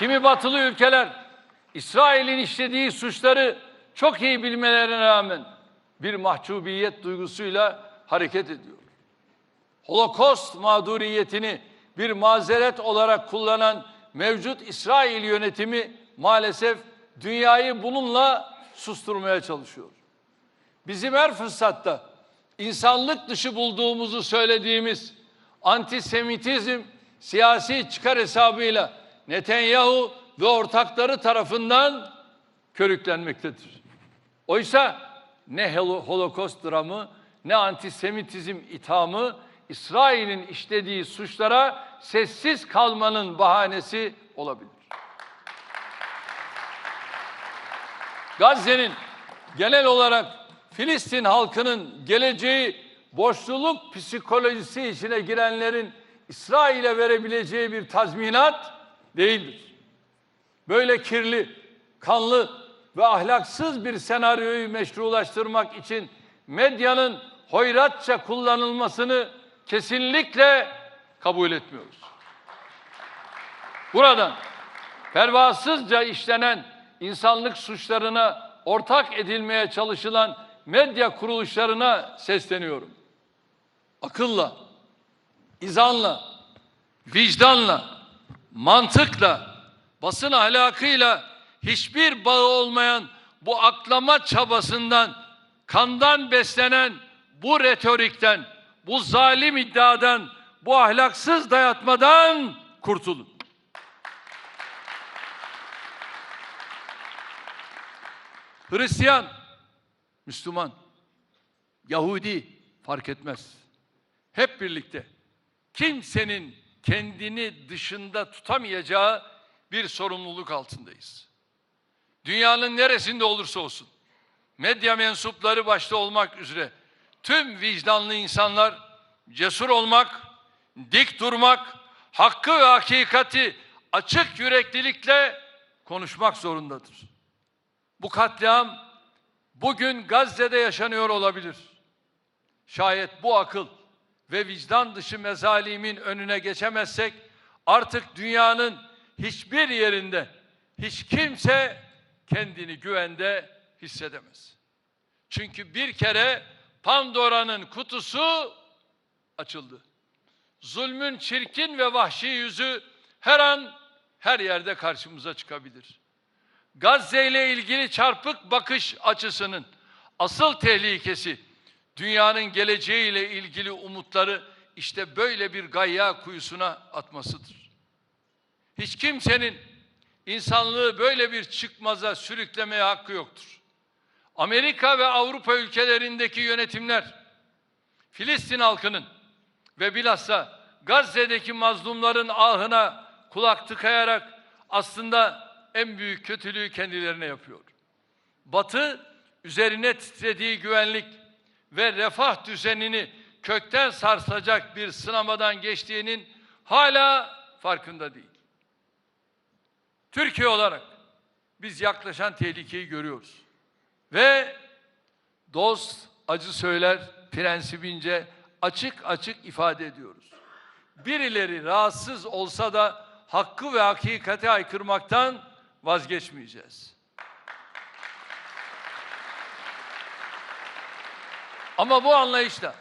Kimi batılı ülkeler İsrail'in işlediği suçları çok iyi bilmelerine rağmen bir mahcubiyet duygusuyla hareket ediyor. Holokost mağduriyetini bir mazeret olarak kullanan mevcut İsrail yönetimi maalesef dünyayı bununla susturmaya çalışıyor. Bizim her fırsatta insanlık dışı bulduğumuzu söylediğimiz antisemitizm siyasi çıkar hesabıyla Netanyahu ve ortakları tarafından körüklenmektedir. Oysa ne holo- holokost dramı ne antisemitizm ithamı İsrail'in işlediği suçlara sessiz kalmanın bahanesi olabilir. Gazze'nin genel olarak Filistin halkının geleceği boşluluk psikolojisi içine girenlerin İsrail'e verebileceği bir tazminat değildir. Böyle kirli, kanlı ve ahlaksız bir senaryoyu meşrulaştırmak için medyanın hoyratça kullanılmasını kesinlikle kabul etmiyoruz. Buradan pervasızca işlenen insanlık suçlarına ortak edilmeye çalışılan medya kuruluşlarına sesleniyorum. Akılla, izanla, vicdanla, mantıkla, basın ahlakıyla hiçbir bağı olmayan bu aklama çabasından, kandan beslenen bu retorikten, bu zalim iddiadan, bu ahlaksız dayatmadan kurtulun. Hristiyan, Müslüman, Yahudi fark etmez. Hep birlikte kimsenin kendini dışında tutamayacağı bir sorumluluk altındayız. Dünyanın neresinde olursa olsun, medya mensupları başta olmak üzere tüm vicdanlı insanlar cesur olmak, dik durmak, hakkı ve hakikati açık yüreklilikle konuşmak zorundadır. Bu katliam bugün Gazze'de yaşanıyor olabilir. Şayet bu akıl ve vicdan dışı mezalimin önüne geçemezsek artık dünyanın hiçbir yerinde hiç kimse kendini güvende hissedemez. Çünkü bir kere Pandora'nın kutusu açıldı. Zulmün çirkin ve vahşi yüzü her an her yerde karşımıza çıkabilir. Gazze ile ilgili çarpık bakış açısının asıl tehlikesi dünyanın geleceğiyle ilgili umutları işte böyle bir gayya kuyusuna atmasıdır. Hiç kimsenin insanlığı böyle bir çıkmaza sürüklemeye hakkı yoktur. Amerika ve Avrupa ülkelerindeki yönetimler Filistin halkının ve bilhassa Gazze'deki mazlumların ahına kulak tıkayarak aslında en büyük kötülüğü kendilerine yapıyor. Batı üzerine titrediği güvenlik ve refah düzenini kökten sarsacak bir sınamadan geçtiğinin hala farkında değil. Türkiye olarak biz yaklaşan tehlikeyi görüyoruz. Ve dost acı söyler prensibince açık açık ifade ediyoruz. Birileri rahatsız olsa da hakkı ve hakikati aykırmaktan vazgeçmeyeceğiz. Ama bu anlayışla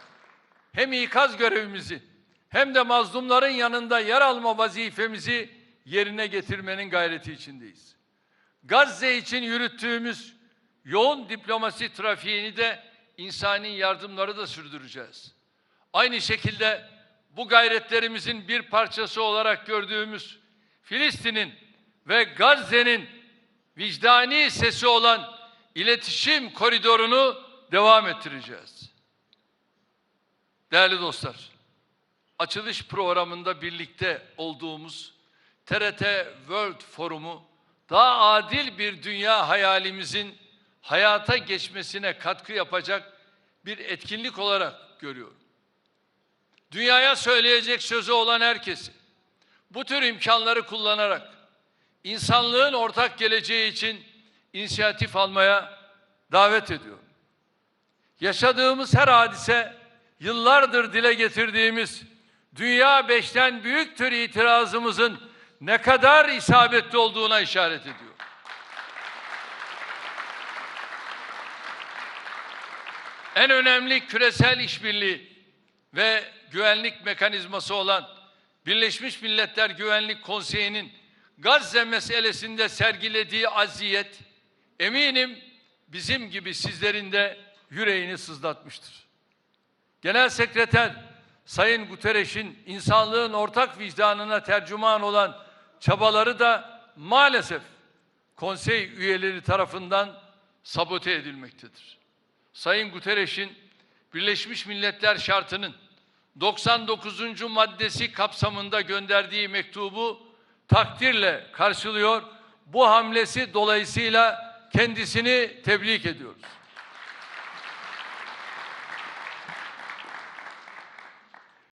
hem ikaz görevimizi hem de mazlumların yanında yer alma vazifemizi yerine getirmenin gayreti içindeyiz. Gazze için yürüttüğümüz yoğun diplomasi trafiğini de insani yardımları da sürdüreceğiz. Aynı şekilde bu gayretlerimizin bir parçası olarak gördüğümüz Filistin'in ve Gazze'nin vicdani sesi olan iletişim koridorunu devam ettireceğiz. Değerli dostlar, açılış programında birlikte olduğumuz TRT World Forumu daha adil bir dünya hayalimizin hayata geçmesine katkı yapacak bir etkinlik olarak görüyorum. Dünyaya söyleyecek sözü olan herkesi bu tür imkanları kullanarak insanlığın ortak geleceği için inisiyatif almaya davet ediyorum. Yaşadığımız her hadise yıllardır dile getirdiğimiz dünya beşten büyüktür itirazımızın ne kadar isabetli olduğuna işaret ediyor. En önemli küresel işbirliği ve güvenlik mekanizması olan Birleşmiş Milletler Güvenlik Konseyi'nin Gazze meselesinde sergilediği aziyet eminim bizim gibi sizlerin de yüreğini sızlatmıştır. Genel Sekreter Sayın Guterres'in insanlığın ortak vicdanına tercüman olan çabaları da maalesef konsey üyeleri tarafından sabote edilmektedir. Sayın Guterres'in Birleşmiş Milletler şartının 99. maddesi kapsamında gönderdiği mektubu takdirle karşılıyor. Bu hamlesi dolayısıyla kendisini tebrik ediyoruz.